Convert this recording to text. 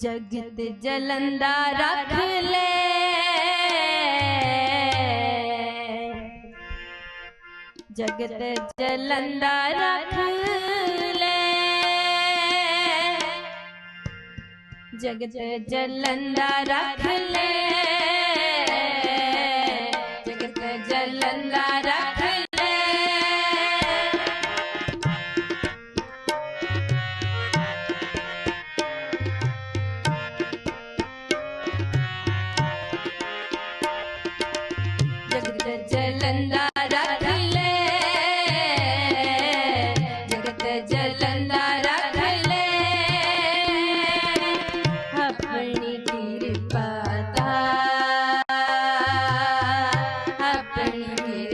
ਜਗਤ ਜਲੰਦਾ ਰੱਖ ਲੈ। ਜਗਤ ਜਲੰਦਾ ਰੱਖ ਲੈ। ਜਗਤ ਜਲੰਦਾ ਰੱਖ ਲੈ। Yeah.